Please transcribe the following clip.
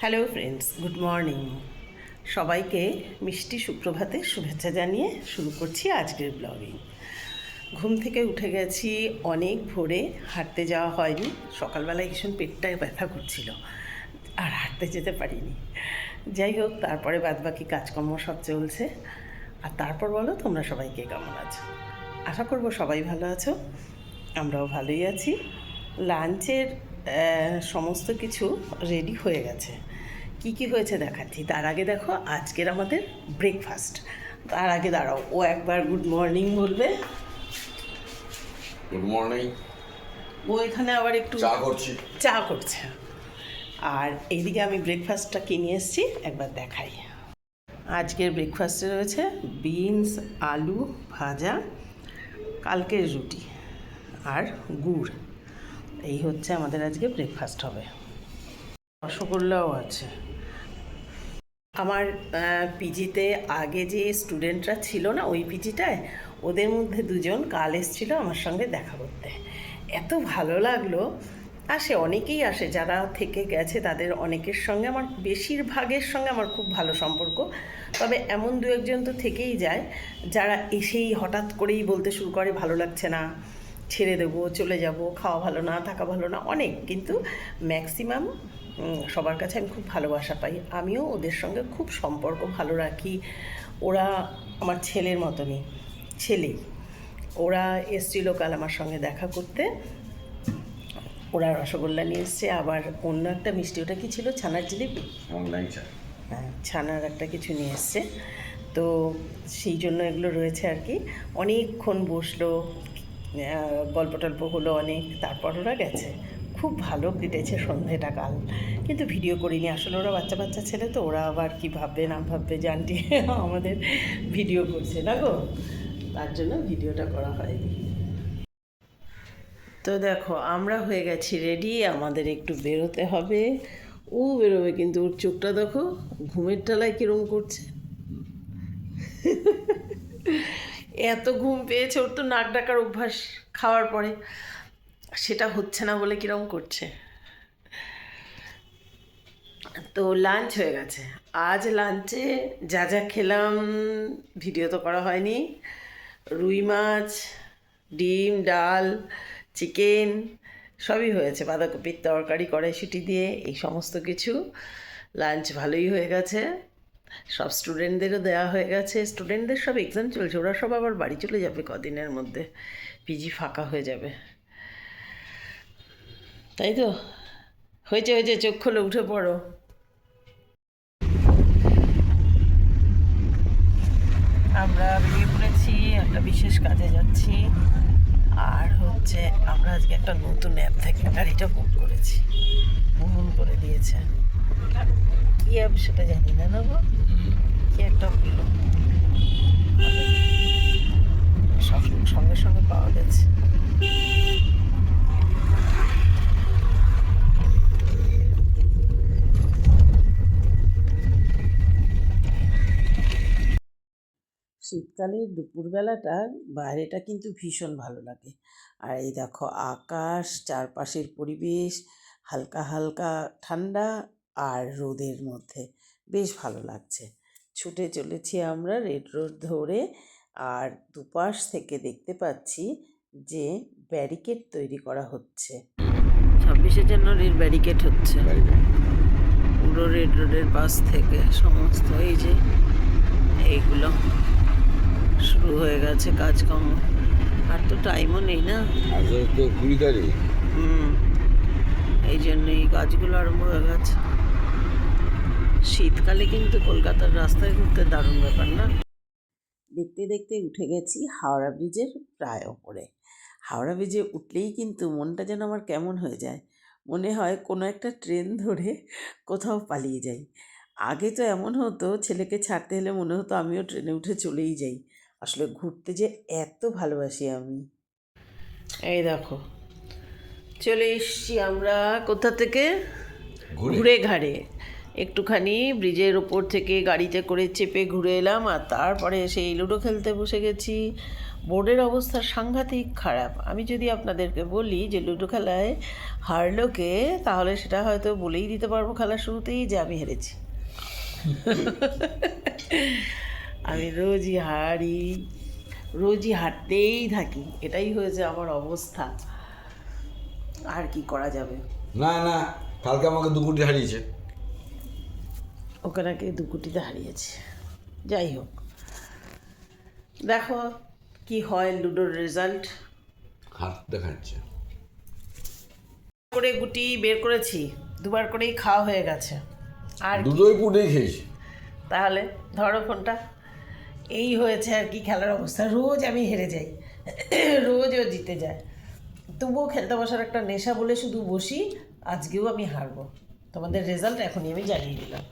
Hello friends good morning সবাইকে মিষ্টি সুপ্রভাতে শুভেচ্ছা জানিয়ে শুরু করছি আজকের ব্লগিং ঘুম থেকে উঠে গেছি, অনেক ভোরে। হাঁটতে যাওয়া হয়নি। সকালবেলায় ভীষণ পেটটায় ব্যথা করছিল, আর হাঁটতে যেতে পারিনি। যাই হোক, তারপরে বাদবাকি কাজকর্ম সব চলছে। আর তারপর বলো, তোমরা সবাইকে কেমন আছো? আশা করব সবাই ভালো আছো। আমরাও ভালোই আছি। লাঞ্চের সমস্ত কিছু রেডি হয়ে গেছে। কি কি হয়েছে দেখাচ্ছি? তার আগে দেখো আজকের আমাদের ব্রেকফাস্ট তার আগে দাঁড়াও ও একবার গুড মর্নিং বলবে। গুড মর্নিং ও এখানে আবার একটু চা করছি। চা করছে। আর এইদিকে আমি ব্রেকফাস্টটা কিনে এসেছি একবার দেখাই। আজকের ব্রেকফাস্টে রয়েছে বিনস আলু ভাজা কালকের রুটি আর গুড়। এই হচ্ছে আমাদের আজকে ব্রেকফাস্ট হবে। রসগোল্লাও আছে। আমার পিজিতে আগে যে স্টুডেন্টরা ছিল না, ওই পিজিটায় ওদের মধ্যে দুজন কাল এসেছিল আমার সঙ্গে দেখা করতে। এত ভালো লাগল। আসে অনেকেই আসে, যারা থেকে গেছে তাদের অনেকের সঙ্গে আমার, বেশিরভাগের সঙ্গে আমার খুব ভালো সম্পর্ক। তবে এমন দু একজন তো থেকেই যায়, যারা এসেই হঠাৎ করেই বলতে শুরু করে, ভালো লাগছে না। ছেড়ে দেবো চলে যাব খাওয়া ভালো না থাকা ভালো না অনেক। কিন্তু ম্যাক্সিমাম সবার কাছে আমি খুব ভালোবাসা পাই। আমিও ওদের সঙ্গে খুব সম্পর্ক ভালো রাখি। ওরা আমার ছেলের মতনই ছেলেই ওরা এসছিল কাল আমার সঙ্গে দেখা করতে। ওরা রসগোল্লা নিয়ে এসছে। আবার অন্য একটা মিষ্টি ওটা কি ছিল? ছানার জিলিপি? হ্যাঁ, ছানার একটা কিছু নিয়ে এসছে। তো সেই জন্য এগুলো রয়েছে আর কি। অনেকক্ষণ বসল গল্প টল্প হলো অনেক, তারপর ওরা গেছে। খুব ভালো কেটেছে সন্ধেটা কাল। কিন্তু ভিডিও করিনি, আসলে ওরা বাচ্চা বাচ্চা ছেলে তো, ওরা আবার কি ভাববে না ভাববে যে আন্টি আমাদের ভিডিও করছে না গো? তার জন্য ভিডিওটা করা হয়নি। তো দেখো, আমরা হয়ে গেছি রেডি আমাদের একটু বেরোতে হবে। ও বেরোবে কিন্তু, ওর চোখটা দেখো, ঘুমের টালায় কিরম করছে। এত ঘুম পেয়েছে, ওর তো নাক ডাকার অভ্যাস খাওয়ার পরে। সেটা হচ্ছে না বলে কিরম করছে? তো লাঞ্চ হয়ে গেছে। আজ লাঞ্চে যা যা খেলাম ভিডিও তো করা হয়নি। রুই মাছ, ডিম, ডাল চিকেন সবই হয়েছে। বাঁধাকপির তরকারি, কড়াইশুটি দিয়ে, এই সমস্ত কিছু। লাঞ্চ ভালোই হয়ে গেছে। সব স্টুডেন্টদেরও দেওয়া হয়ে গেছে। স্টুডেন্টদের সব এক্সাম চলছে। ওরা সব আবার বাড়ি চলে যাবে কদিনের মধ্যে। পিজি ফাঁকা হয়ে যাবে। তাই তো? হয়েছে হয়েছে, চোখ খোলে, উঠে পড়ো। আমরা বেরিয়ে পড়েছি, একটা বিশেষ কাজে যাচ্ছি। আর হচ্ছে, আমরা আজকে একটা নতুন অ্যাপ থেকে গাড়িটা বুক করেছি। বুকিং করে দিয়েছে। কি অ্যাপ সেটা জানি না না গো? কি একটা হলো সঙ্গে সঙ্গে পাওয়া গেছে। শীতকালের দুপুরবেলাটা বাইরেটা কিন্তু ভীষণ ভালো লাগে। আর এই দেখো, আকাশ, চারপাশের পরিবেশ, হালকা হালকা ঠান্ডা আর রোদের মধ্যে। বেশ ভালো লাগছে। ছুটে চলেছি আমরা রেড রোড ধরে আর দুপাশ থেকে দেখতে পাচ্ছি যে ব্যারিকেড তৈরি করা হচ্ছে। ছাব্বিশে জানুয়ারির ব্যারিকেড হচ্ছে। পুরো রেড রোডের পাশ থেকে সমস্ত এই যে এইগুলো শুরু হয়ে গেছে কাজকর্ম। আর তো টাইমও নেই না? কুড়ি তারিখ। হুম। এই জন্য এই কাজগুলো আরম্ভ হয়ে গেছে। শীতকালে কিন্তু কলকাতার রাস্তায় ঘুরতে দারুণ ব্যাপার না? দেখতে দেখতে উঠে গেছি হাওড়া ব্রিজের প্রায় ওপরে। হাওড়া ব্রিজে উঠলেই কিন্তু মনটা যেন আমার কেমন হয়ে যায়। মনে হয় কোনো একটা ট্রেন ধরে কোথাও পালিয়ে যাই। আগে তো এমন হতো ছেলেকে ছাড়তে হলে মনে হতো আমিও ট্রেনে উঠে চলেই যাই। আসলে ঘুরতে যে এত ভালোবাসি আমি। এই দেখো চলে এসছি আমরা কোথা থেকে? ঘুরে। ঘুরে ঘাড়ে। একটুখানি ব্রিজের ওপর থেকে গাড়িতে করে চেপে ঘুরে এলাম আর তারপরে সেই লুডো খেলতে বসে গেছি। বোর্ডের অবস্থা সাংঘাতিক খারাপ। আমি যদি আপনাদেরকে বলি যে লুডো খেলায় হারলো কে তাহলে সেটা হয়তো বলেই দিতে পারব খেলার শুরুতেই যে আমি হেরেছি। আমি রোজই হারি, রোজই হারতেই থাকি। এটাই হয়েছে আমার অবস্থা। আর কি করা যাবে? না না, কালকে আমাকে দু হারিয়েছে। ওকে নাকি দু কোটিতে হারিয়েছে। যাই হোক। দেখো কি হয় লুডোর রেজাল্ট হাত দেখাচ্ছে। করে গুটি বের করেছি দুবার করেই খাওয়া হয়ে গেছে। আর? দুটোই পুটেই খেয়েছি। তাহলে ধরো ফোনটা। এই হয়েছে আর কি খেলার অবস্থা। রোজ আমি হেরে যাই। রোজ ও জিতে যায়। তবুও খেলতে বসার একটা নেশা বলে শুধু বসি আজকেও আমি হারবো। তোমাদের রেজাল্ট এখনই আমি জানিয়ে দিলাম।